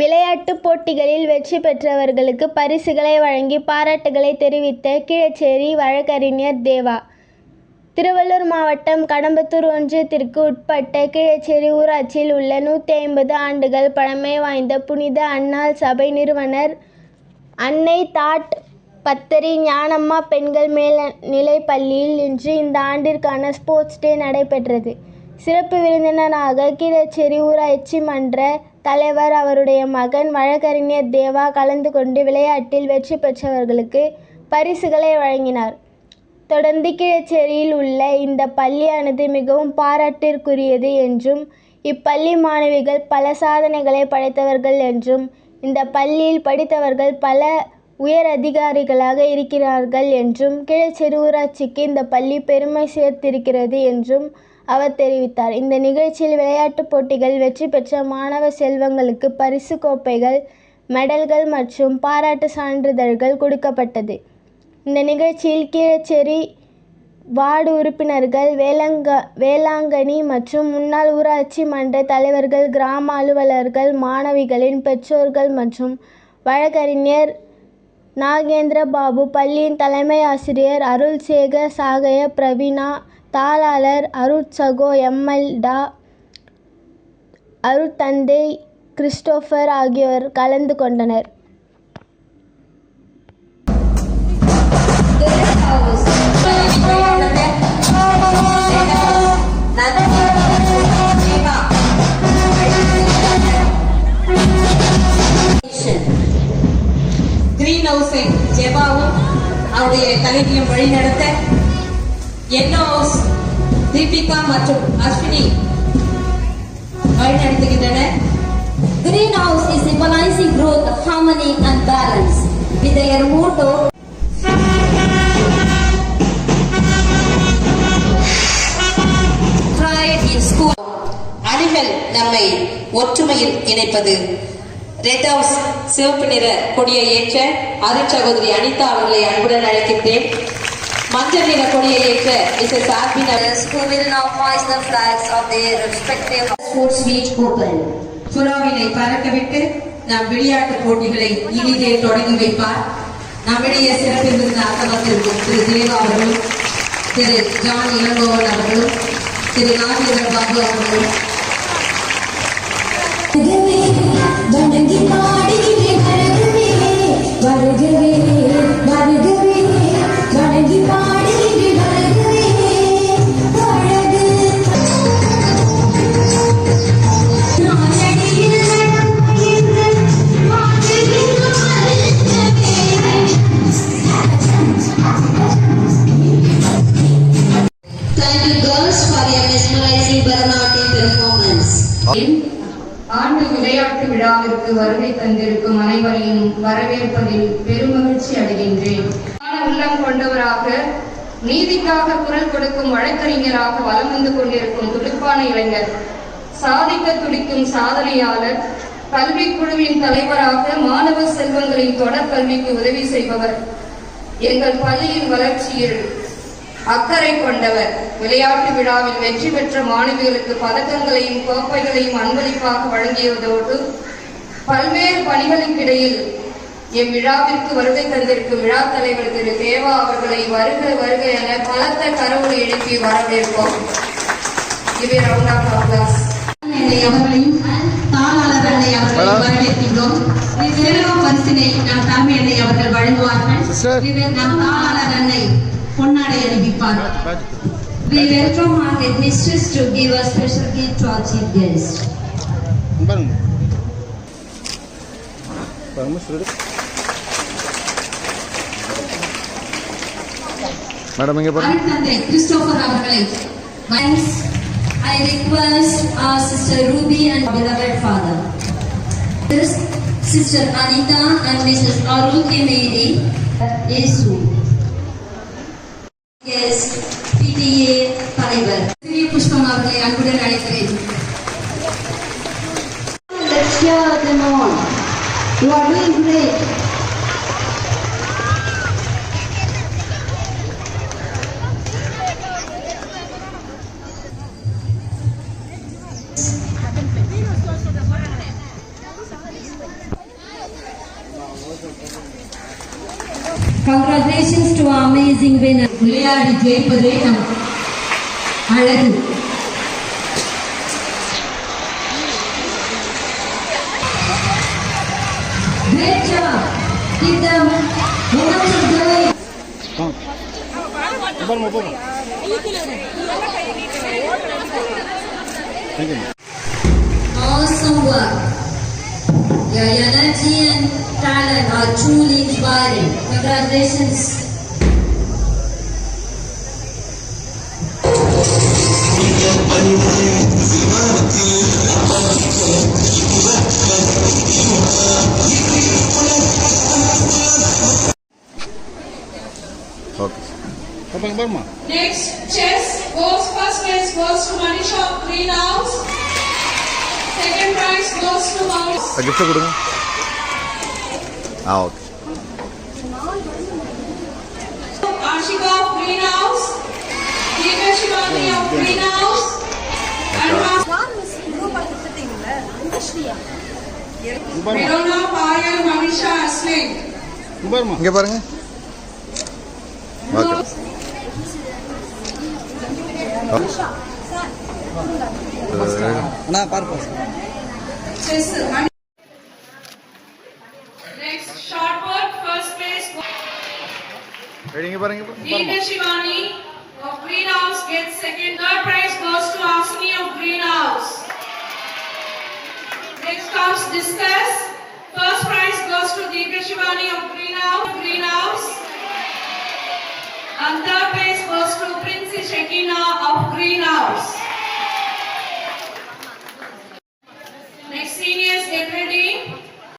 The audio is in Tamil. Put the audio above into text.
விளையாட்டுப் போட்டிகளில் வெற்றி பெற்றவர்களுக்கு பரிசுகளை வழங்கி பாராட்டுகளை தெரிவித்த கீழச்சேரி வழக்கறிஞர் தேவா. திருவள்ளூர் மாவட்டம் கடம்பத்தூர் ஒன்றியத்திற்கு உட்பட்ட கீழச்சேரி ஊராட்சியில் உள்ள நூற்றி ஐம்பது ஆண்டுகள் பழமை வாய்ந்த புனித அன்னாள் சபை நிறுவனர் அன்னை தாட் பத்தரி ஞானம்மா பெண்கள் மேல்நிலைப் பள்ளியில் இன்று இந்த ஆண்டிற்கான ஸ்போர்ட்ஸ் டே நடைபெற்றது. சிறப்பு விருந்தினராக கீழச்சேரி ஊராட்சி மன்ற தலைவர் அவருடைய மகன் வழக்கறிஞர் தேவா கலந்து கொண்டு விளையாட்டில் வெற்றி பெற்றவர்களுக்கு பரிசுகளை வழங்கினார். தொடர்ந்து கீழச்சேரியில் உள்ள இந்த பள்ளியானது மிகவும் பாராட்டிற்குரியது என்றும் இப்பள்ளி மாணவிகள் பல சாதனைகளை படைத்தவர்கள் என்றும் இந்த பள்ளியில் படித்தவர்கள் பல உயர் அதிகாரிகளாக இருக்கிறார்கள் என்றும் கீழச்சேரி ஊராட்சிக்கு இந்த பள்ளி பெருமை சேர்த்திருக்கிறது என்றும் அவர் தெரிவித்தார். இந்த நிகழ்ச்சியில் விளையாட்டுப் போட்டிகள் வெற்றி பெற்ற மாணவ செல்வங்களுக்கு பரிசு கோப்பைகள் மெடல்கள் மற்றும் பாராட்டு சான்றிதழ்கள் கொடுக்கப்பட்டது. இந்த நிகழ்ச்சியில் கீழச்சேரி வார்டு உறுப்பினர்கள் வேலங்க வேளாங்கண்ணி மற்றும் முன்னாள் ஊராட்சி மன்ற தலைவர்கள் கிராம அலுவலர்கள் மாணவிகளின் பெற்றோர்கள் மற்றும் வழக்கறிஞர் நாகேந்திர பாபு பள்ளியின் தலைமை ஆசிரியர் அருள்சேகர் சாகய பிரவீனா தாளாளர் அருட்சகோ எம்எல்டா அருட்தந்தை கிறிஸ்டோபர் ஆகியோர் கலந்து கொண்டனர். கிரீன் ஹவுஸை ஜெபாவும் அவருடைய தலைமையும் வழிநடத்த என்னோஸ் தீபிகா மற்றும் Ashwini வழிநடத்துகின்றனர் Greenhouse is symbolizing growth, harmony and balance. With their motto, Pride in school. அணிகள் நம்மை ஒற்றுமையில் இணைப்பது ரெட் ஹவுஸ் சிவப்பு நிற கொடியை ஏற்ற அருட்சகோதரி அனிதா அவர்களை அன்புடன் அழைக்கின்றேன் மஞ்சள் நிற கொடியை ஏற்ற மிஸ்ஸஸ் ஆர்பின் Others who will now hoist the flags of their respective sports meet open. புறாவினை பறக்கவிட்டு நம் விளையாட்டு போட்டிகளை இனிதே தொடங்கி வைப்பார். நம்மிடையே சிறப்பு விருந்தாக வந்திருக்கும் திரு தேவா அவர்களும் திரு ஜான் இளங்கோவன் அவர்களும் திரு நாகேந்திர பாபு அவர்களும் விழாவிற்கு வருகை தந்திருக்கும் அனைவரையும் வரவேற்பதில் பெருமகிழ்ச்சி அடைகின்றேன். உள்ளம் கொண்டவராக நீதிக்காக குரல் கொடுக்கும் வழக்கறிஞராக வலம் வந்து கொண்டிருக்கும் துடிப்பான இளைஞர் சாதிக்க துடிக்கும் சாதனையாளர் கல்விக்குழுவின் தலைவராக மாணவ செல்வங்களின் தொடர் கல்விக்கு உதவி செய்பவர் எங்கள் பள்ளியின் வளர்ச்சியில் அக்கறை கொண்டவர். விளையாட்டு விழாவில் வெற்றி பெற்ற மாணவிகளுக்கு பதக்கங்களையும் கோப்பைகளையும் அன்பளிப்பாக வழங்கியதோடு பல்வேறு பணிகளுக்கிடையில் இவ்விழாவிற்கு வருகை தந்திருக்கும் விழா தலைவர் திரு தேவா அவர்களை வருக வருக என பலத்த கரவொலி எழுப்பி வரவேற்போம். இவை ரவுண்ட் ஆஃப் அப்ளாஸ் அன்னை அவர்களையும் தாளாளர் அன்னை அவர்களையும் வரவேற்கின்றோம். செல்வம் பரிசினை நம் தலைமை அன்னை அவர்கள் வழங்குவார்கள். இதில் நம் தாளாளர் அன்னை பொன்னாடை அணிவிப்பார். We welcome our headmistress to give a special gift to our chief guest. Vamos, Madam, inge padu. Christopher Avargalai. Friends, I request our sister Ruby and beloved father. This sister Anita and Mrs. Arul Kemedi Yesu. Yes, PTA Palibar. Pushpam Avargalai, anbudan adikirenu. Congratulations to our amazing winner. விளையாடி ஜெயிப்பதே நம் அழகு Great job. Give them momentum going. பாருங்க போங்க thank you Awesome work. Energy and talent are truly inspiring. Congratulations. கிஃப்ட்டை கொடுங்க ஆ okay. Deepa Shivani of Greenhouse. And Verona Payal Manisha చేస్తారు next short work first place reading పరంగి దీన Shivani of greenhouse get second third prize goes to ఆస్ని of greenhouse next comes discus first prize goes to Deepa Shivani of greenhouse greenhouse and third place goes to Princess Shekina of Green House.